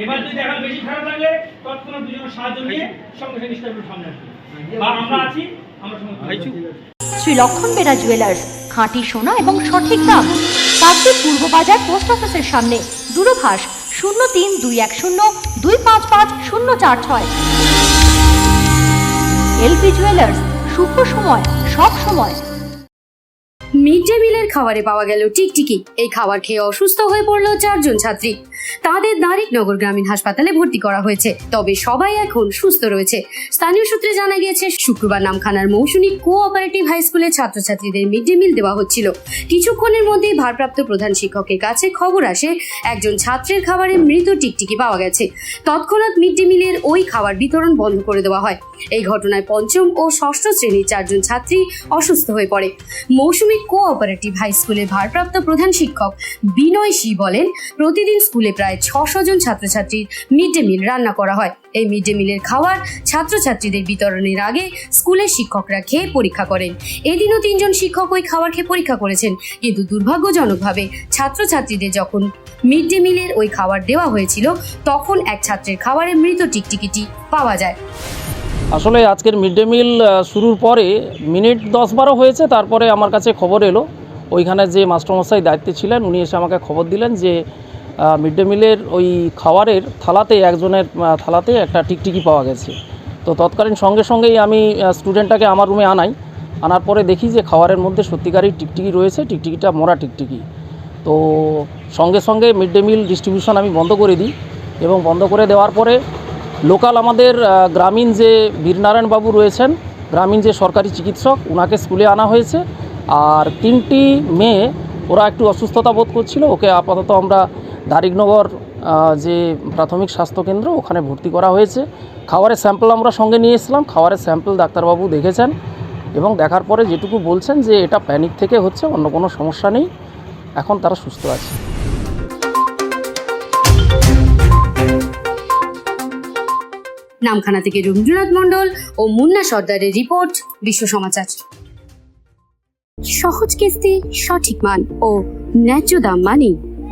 এবার যদি এখন বেশি খারাপ লাগলে তৎক্ষণাৎ দুজনের সাহায্য নিয়ে সঙ্গে সঙ্গে স্টাফের সামনে আসবে। বা আমরা আছি আমরা সঙ্গে শ্রী লক্ষণ বেরা জুয়েলার্স খাঁটি সোনা এবং সঠিক দাম। কাকদ্বীপ পূর্ব বাজার পোস্ট অফিসের সামনে। দূরভাষ শূন্য তিন দুই এক শূন্য দুই পাঁচ পাঁচ শূন্য চার ছয়। এলপি জুয়েলার্স শুভ সময় সব সময়। মিড ডে মিলের খাবারে পাওয়া গেল টিকটিকি। এই খাবার খেয়ে অসুস্থ হয়ে পড়ল চারজন ছাত্রী। তাদের নারিকনগর গ্রামীণ হাসপাতালে ভর্তি করা হয়েছে। তবে সবাই এখন সুস্থ রয়েছে। স্থানীয় সূত্রে জানা গিয়েছে, শুক্রবার নামখানার মৌসুমী কোঅপারেটিভ হাই স্কুলে ছাত্রছাত্রীদের মিড ডে মিল দেওয়া হচ্ছিল। কিছুক্ষণের মধ্যেই ভারপ্রাপ্ত প্রধান শিক্ষকের কাছে খবর আসে, একজন ছাত্রের খাবারে মৃত টিকটিকি পাওয়া গেছে। তৎক্ষণাৎ মিড ডে মিলের ওই খাবার বিতরণ বন্ধ করে দেওয়া হয়। এই ঘটনায় পঞ্চম ও ষষ্ঠ শ্রেণির চারজন ছাত্রী অসুস্থ হয়ে পড়ে। মৌসুমী কোঅপারেটিভ হাই স্কুলের ভারপ্রাপ্ত প্রধান শিক্ষক বিনয় শি বলেন, প্রতিদিন স্কুলে প্রায় ছশো জন ছাত্রছাত্রীর মিড ডে মিল রান্না করা হয়। এই মিড ডে মিলের খাবার ছাত্রছাত্রীদের বিতরণের আগে স্কুলের শিক্ষকরা খেয়ে পরীক্ষা করেন। এদিনও তিনজন শিক্ষক ওই খাবার খেয়ে পরীক্ষা করেছেন। কিন্তু দুর্ভাগ্যজনকভাবে ছাত্রছাত্রীদের যখন মিড ডে মিলের ওই খাবার দেওয়া হয়েছিল, তখন এক ছাত্রের খাবারে মৃত টিকটিকিটি পাওয়া যায়। আসলে আজকের মিড ডে মিল শুরুর পরে মিনিট দশ বারো হয়েছে, তারপরে আমার কাছে খবর এলো। ওইখানে যে মাস্টারমশাই দায়িত্বে ছিলেন, উনি এসে আমাকে খবর দিলেন যে মিড ডে মিলের ওই খাবারের থালাতে, একজনের থালাতে একটা টিকটিকি পাওয়া গেছে। তো তৎকালীন সঙ্গে সঙ্গেই আমি স্টুডেন্টটাকে আমার রুমে আনাই। আনার পরে দেখি যে খাবারের মধ্যে সত্যিকারই টিকটিকি রয়েছে, টিকটিকিটা মরা টিকটিকি। তো সঙ্গে সঙ্গে মিড ডে মিল ডিস্ট্রিবিউশন আমি বন্ধ করে দিই এবং বন্ধ করে দেওয়ার পরে লোকাল আমাদের গ্রামীণ যে বীরনারায়ণ বাবু রয়েছেন, গ্রামীণ যে সরকারি চিকিৎসক ওনাকে স্কুলে আনা হয়েছে। আর তিনটি মেয়ে, ওরা একটু অসুস্থতা বোধ করছিল, ওকে আপাতত আমরা দারিকনগর যে প্রাথমিক স্বাস্থ্যকেন্দ্র ওখানে ভর্তি করা হয়েছে। খাবারের স্যাম্পল আমরা সঙ্গে নিয়ে এসলাম খাবারের স্যাম্পল ডাক্তারবাবু দেখেছেন এবং দেখার পরে যেটুকু বলছেন যে এটা প্যানিক থেকে হচ্ছে, অন্য কোনো সমস্যা নেই। এখন তারা সুস্থ আছে। নামখানা থেকে রবীন্দ্রনাথ মণ্ডল ও মুন্না সর্দারের রিপোর্ট, বিশ্ব সমাচার। সহজ কিস্তি, সঠিক মান ও ন্যায্য দাম মানে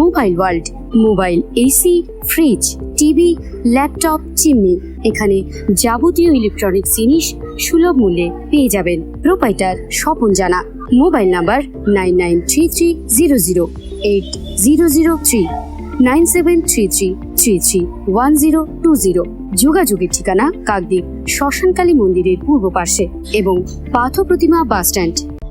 mobile world, mobile AC, fridge, TV, laptop, chimney. এখানে যাবতীয় ইলেকট্রনিক্স জিনিস সুলভ মূল্যে পেয়ে যাবেন। Proprietor Swapan Jana. Mobile number nine nine three three zero zero eight zero zero three, nine seven three three three three one zero two zero. যোগাযোগের ঠিকানা কাকদ্বীপ শ্মশানকালী মন্দিরের পূর্ব পার্শ্বে এবং পাথ প্রতিমা বাস স্ট্যান্ড